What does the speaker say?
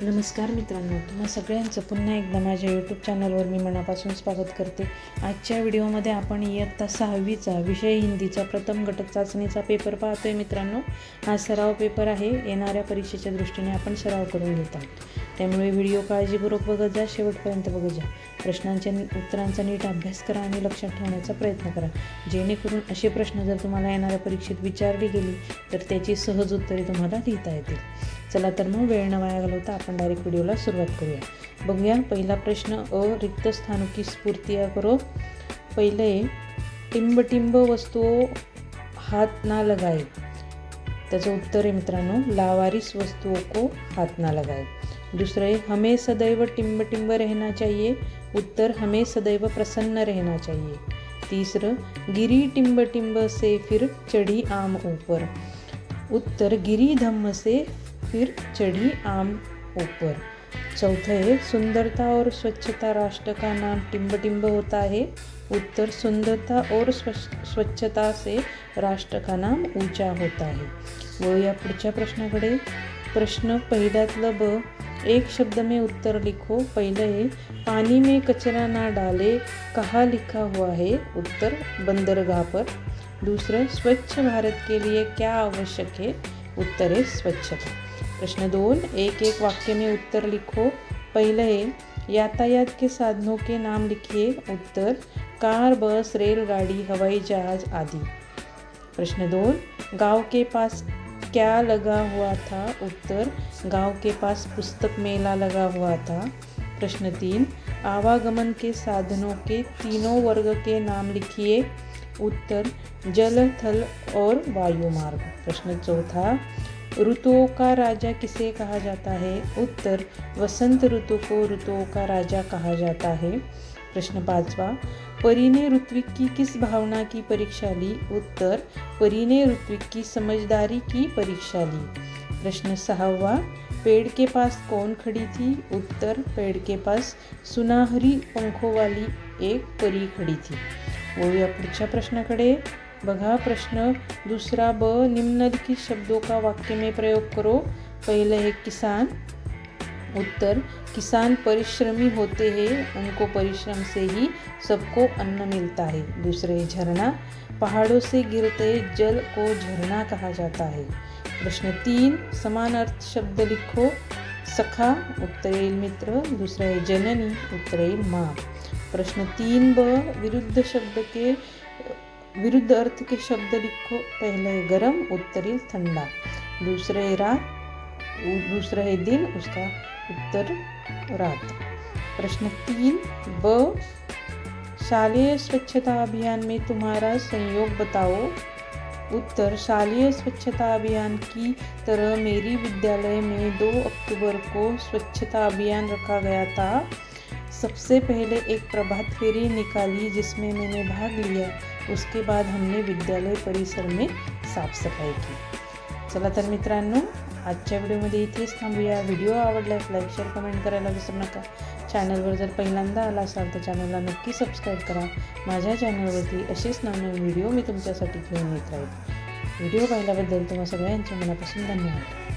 नमस्कार मित्रांनो तुम्हा सगळ्यांचं पुन्हा एकदा माझ्या यूट्यूब चॅनलवर मी मनापासून स्वागत करते. आजच्या व्हिडिओमध्ये आपण इयत्ता सहावीचा विषय हिंदीचा प्रथम घटक चाचणीचा पेपर पाहतोय मित्रांनो. हा सराव पेपर आहे. येणाऱ्या परीक्षेच्या दृष्टीने आपण सराव करून घेत आहोत. त्यामुळे व्हिडिओ काळजीपूर्वक बघत जा शेवटपर्यंत बघत जा. प्रश्नांच्या नि- उत्तरांचा नीट अभ्यास करा आणि लक्षात ठेवण्याचा प्रयत्न करा. जेणेकरून असे प्रश्न जर तुम्हाला येणाऱ्या परीक्षेत विचारली गेली तर त्याची सहज उत्तरे तुम्हाला लिहिता येतील. चला तर मग वेळ न वाया घालवता आपण डायरेक्ट व्हिडिओला सुरुवात करूया. बघूया पहिला प्रश्न अ रिक्त स्थानों की स्फूर्तिया करो. पहिले टिंबटिंब वस्तू हात ना लगाए त्याचं उत्तर आहे मित्रांनो लावारिस वस्तुओं को हात ना लगाए दुसरं आहे हमें सदैव टिंबटिंब रहना चाहिए. उत्तर हमें सदैव प्रसन्न रहना चाहिए. तीसरं गिरी टिंबटिंब से फिर चढ़ी आम ऊपर. उत्तर गिरी धम्म से फिर चढ़ी आम ऊपर। चौथे है सुंदरता और स्वच्छता राष्ट्र का नाम टिम्ब टिम्ब होता है। उत्तर सुंदरता और स्वच्छ- स्वच्छता से राष्ट्र का नाम ऊंचा होता है। व या पुढच्या प्रश्नाकडे प्रश्न पहिल्यातलं ब एक शब्द में उत्तर लिखो पहिलं है पानी में कचरा ना डाले कहाँ लिखा हुआ है? उत्तर बंदरगाह पर। दूसरा स्वच्छ भारत के लिए क्या आवश्यक है? उत्तर है स्वच्छता। प्रश्न दोन एक एक वाक्य में उत्तर लिखो। पहले, यातायात के साधनों के नाम लिखिए। उत्तर, कार, बस रेलगाड़ी हवाई जहाज़ आदि। प्रश्न दोन, गाँव के पास क्या लगा हुआ था? उत्तर, गाँव के पास पुस्तक मेला लगा हुआ था। प्रश्न तीन, आवागमन के साधनों के तीनों वर्ग के नाम लिखिए। उत्तर, जल, थल और वायु मार्ग प्रश्न चौथा ऋतुओं का राजा किसे कहा जाता है? उत्तर, वसंत ऋतु को ऋतुओं का राजा कहा जाता है। प्रश्न पाचवा परी ने ऋत्विक की किस भावना की परीक्षा ली? उत्तर परी ने ऋत्विक की समझदारी की परीक्षा ली। प्रश्न सहावा, पेड़ के पास कौन खड़ी थी? उत्तर, पेड़ के पास सुनहरी पंखों वाली एक परी खड़ी थी। वो भी वळूया पुढच्या प्रश्नाकडे बघा प्रश्न. दूसरा ब, निम्नलिखित शब्दों का वाक्य में प्रयोग करो. पहले है किसान. उत्तर, किसान परिश्रमी होते हैं, उनको परिश्रम से ही सबको अन्न मिलता है. दूसरे झरना. पहाड़ों से गिरते जल को झरना कहा जाता है. प्रश्न तीन समान अर्थ शब्द लिखो. सखा, उत्तर मित्र. दूसरा है जननी, उत्तर माँ. प्रश्न तीन ब, विरुद्ध शब्द के विरुद्ध अर्थ के शब्द लिखो, पहला गरम, उत्तर ठंडा। दूसरा रात दूसरा दिन, उसका उत्तर रात। प्रश्न तीन, ब, शालेय स्वच्छता अभियान में तुम्हारा संयोग बताओ। उत्तर, शालेय स्वच्छता अभियान की तरह मेरी विद्यालय में 2 अक्टूबर को स्वच्छता अभियान रखा गया था। सबसे पहले एक प्रभात फेरी निकाली जिसमें मैंने भाग लिया। उसके बाद हमने विद्यालय परिसर में साफ सफाई की। चला तर मित्रांनो आजच्या व्हिडिओमध्ये इथेच थांबूया. व्हिडिओ आवडल्यास लाईक शेअर कमेंट करायला विसरू नका. चॅनलवर जर पहिल्यांदा आला असाल तर चॅनलला नक्की सबस्क्राईब करा. माझ्या चॅनलवरती असेच नवनवीन व्हिडिओ मी तुमच्यासाठी घेऊन येत राहील व्हिडिओ पाहिल्याबद्दल तुम्हा सगळ्यांच्या मनापासून धन्यवाद.